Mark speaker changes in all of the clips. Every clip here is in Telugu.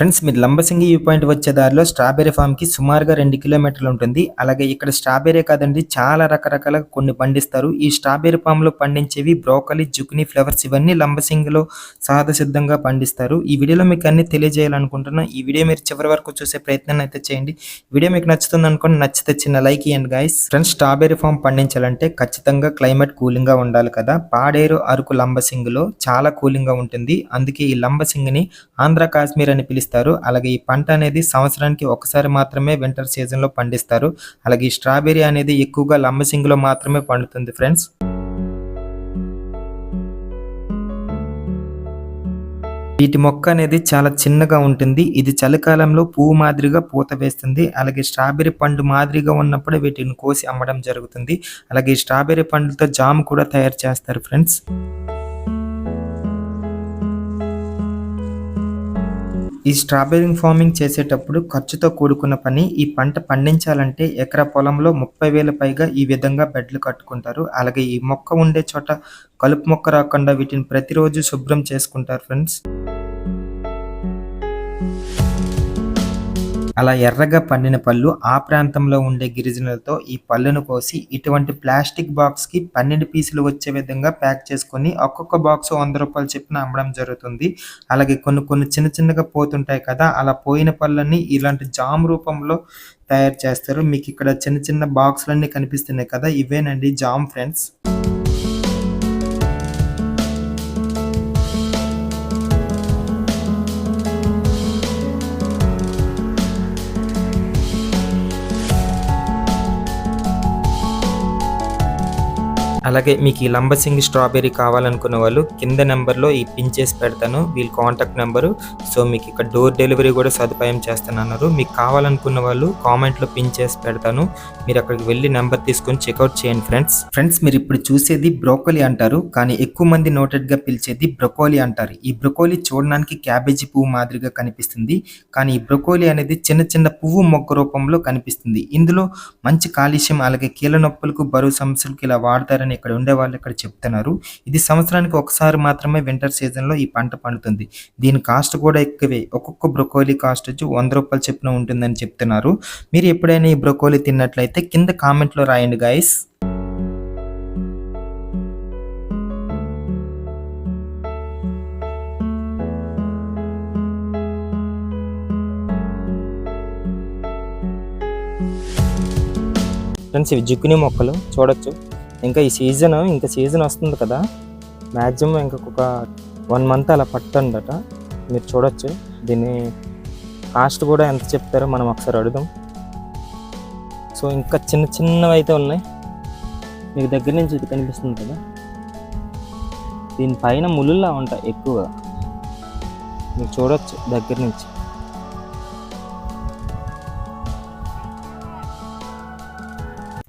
Speaker 1: ఫ్రెండ్స్ మీరు లంబసింగి వ్యూ పాయింట్ వచ్చే దారిలో స్ట్రాబెరీ ఫామ్కి సుమారుగా రెండు కిలోమీటర్లు ఉంటుంది. అలాగే ఇక్కడ స్ట్రాబెర్రీ కాదండి చాలా రకరకాల కొన్ని పండిస్తారు. ఈ స్ట్రాబెర్రీ ఫామ్లో పండించేవి బ్రోకలి జుక్ని ఫ్లవర్స్ ఇవన్నీ లంబసింగిలో సహజ సిద్ధంగా పండిస్తారు. ఈ వీడియోలో మీకు అన్ని తెలియజేయాలనుకుంటున్నాను ఈ వీడియో మీరు చివరి వరకు చూసే ప్రయత్నం అయితే చేయండి. వీడియో మీకు నచ్చుతుంది అనుకోండి నచ్చితే చిన్న లైక్ ఇవ్వండి గాయస్ ఫ్రెండ్స్ స్ట్రాబెరీ ఫామ్ పండించాలంటే ఖచ్చితంగా క్లైమేట్ కూలింగ్గా ఉండాలి కదా. పాడేరు అరకు లంబసింగిలో చాలా కూలింగ్గా ఉంటుంది. అందుకే ఈ లంబసింగిని ఆంధ్ర కాశ్మీర్ అని పిలుస్తారు. అలాగే ఈ పంట అనేది సంవత్సరానికి ఒకసారి మాత్రమే వింటర్ సీజన్లో పండిస్తారు. అలాగే ఈ స్ట్రాబెర్రీ అనేది ఎక్కువగా లంబసింగిలో మాత్రమే పండుతుంది ఫ్రెండ్స్ వీటి మొక్క అనేది చాలా చిన్నగా ఉంటుంది. ఇది చలికాలంలో పువ్వు మాదిరిగా పూత వేస్తుంది. అలాగే స్ట్రాబెర్రీ పండు మాదిరిగా ఉన్నప్పుడు వీటిని కోసి అమ్మడం జరుగుతుంది. అలాగే ఈ స్ట్రాబెర్రీ పండుతో జామ్ కూడా తయారు చేస్తారు ఫ్రెండ్స్ ఈ స్ట్రాబెర్రీ ఫార్మింగ్ చేసేటప్పుడు ఖర్చుతో కూడుకున్న పని ఈ పంట పండించాలంటే ఎకరా పొలంలో ముప్పై వేల పైగా ఈ విధంగా బెడ్లు కట్టుకుంటారు. అలాగే ఈ మొక్క ఉండే చోట కలుపు మొక్క రాకుండా వీటిని ప్రతిరోజు శుభ్రం చేసుకుంటారు ఫ్రెండ్స్. అలా ఎర్రగా పండిన పళ్ళు ఆ ప్రాంతంలో ఉండే గిరిజనులతో ఈ పళ్ళును కోసి ఇటువంటి ప్లాస్టిక్ బాక్స్కి పన్నెండు పీసులు వచ్చే విధంగా ప్యాక్ చేసుకొని ఒక్కొక్క బాక్స్ వంద రూపాయలు చెప్పిన అమ్మడం జరుగుతుంది. అలాగే కొన్ని కొన్ని చిన్న చిన్నగా పోతుంటాయి కదా అలా పోయిన పళ్ళని ఇలాంటి జామ్ రూపంలో తయారు చేస్తారు. మీకు ఇక్కడ చిన్న చిన్న బాక్సులన్నీ కనిపిస్తున్నాయి కదా ఇవేనండి జామ్ ఫ్రెండ్స్. అలాగే మీకు ఈ లంబసింగి స్ట్రాబెర్రీ కావాలనుకున్న వాళ్ళు కింద నెంబర్లో ఈ పిన్ చేసి పెడతాను. వీళ్ళ కాంటాక్ట్ నెంబరు. సో మీకు ఇక్కడ డోర్ డెలివరీ కూడా సదుపాయం చేస్తానన్నారు. మీకు కావాలనుకున్న వాళ్ళు కామెంట్లో పిన్ చేసి పెడతాను. మీరు అక్కడికి వెళ్ళి నెంబర్ తీసుకొని చెక్అవుట్ చేయండి ఫ్రెండ్స్. ఫ్రెండ్స్ మీరు ఇప్పుడు చూసేది బ్రోకోలీ అంటారు. కానీ ఎక్కువ మంది నోటెడ్గా పిలిచేది బ్రొకోలీ అంటారు. ఈ బ్రొకోలీ చూడడానికి క్యాబేజీ పువ్వు మాదిరిగా కనిపిస్తుంది. కానీ ఈ బ్రొకోలీ అనేది చిన్న చిన్న పువ్వు మొక్క రూపంలో కనిపిస్తుంది. ఇందులో మంచి కాలుష్యం అలాగే కీళ్ళ నొప్పులకు బరువు సమస్యలకు ఇలా వాడతారని ఇక్కడ ఉండే వాళ్ళు ఇక్కడ చెప్తున్నారు. ఇది సంవత్సరానికి ఒకసారి మాత్రమే వింటర్ సీజన్లో ఈ పంట పండుతుంది. దీని కాస్ట్ కూడా ఎక్కువే. ఒక్కొక్క బ్రొకోలీ కాస్ట్ వచ్చి వంద రూపాయలు చెప్పిన ఉంటుందని చెప్తున్నారు. మీరు ఎప్పుడైనా ఈ బ్రొకోలీ తిన్నట్లయితే కింద కామెంట్లో రాయండి గాయస్ ఫ్రెండ్స్ ఇవి జిక్కుని మొక్కలు. చూడొచ్చు. ఇంకా ఈ సీజన్ ఇంకా సీజన్ వస్తుంది కదా. మ్యాక్సిమం ఇంకొక వన్ మంత్ అలా పట్టండట. మీరు చూడొచ్చు. దీన్ని కాస్ట్ కూడా ఎంత చెప్తారో మనం ఒకసారి అడుగుదాం. సో ఇంకా చిన్న చిన్నవి అయితే ఉన్నాయి. మీకు దగ్గర నుంచి ఇది కనిపిస్తుంది కదా. దీనిపైన ములుల్లా ఉంటాయి ఎక్కువగా. మీరు చూడొచ్చు దగ్గర నుంచి.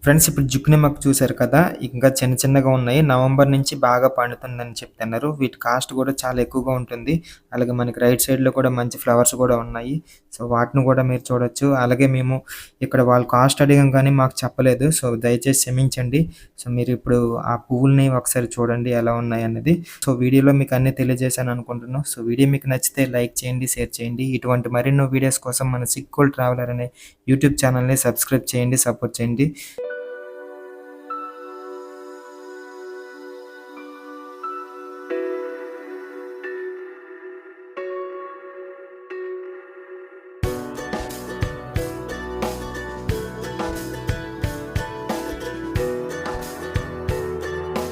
Speaker 1: ఫ్రెండ్స్ ఇప్పుడు జుక్ని మొక్క చూశారు కదా ఇంకా చిన్న చిన్నగా ఉన్నాయి. నవంబర్ నుంచి బాగా పండుతుందని చెప్తున్నారు. వీటి కాస్ట్ కూడా చాలా ఎక్కువగా ఉంటుంది. అలాగే మనకి రైట్ సైడ్లో కూడా మంచి ఫ్లవర్స్ కూడా ఉన్నాయి. సో వాటిని కూడా మీరు చూడొచ్చు. అలాగే మేము ఇక్కడ వాళ్ళు కాస్ట్ అడిగాం కానీ మాకు చెప్పలేదు. సో దయచేసి క్షమించండి. సో మీరు ఇప్పుడు ఆ పువ్వుల్ని ఒకసారి చూడండి ఎలా ఉన్నాయి అన్నది. సో వీడియోలో మీకు అన్ని తెలియజేశాను అనుకుంటున్నాను సో వీడియో మీకు నచ్చితే లైక్ చేయండి షేర్ చేయండి. ఇటువంటి మరెన్నో వీడియోస్ కోసం మన సిక్కుల్ ట్రావెలర్ అనే యూట్యూబ్ ఛానల్ని సబ్స్క్రైబ్ చేయండి సపోర్ట్ చేయండి.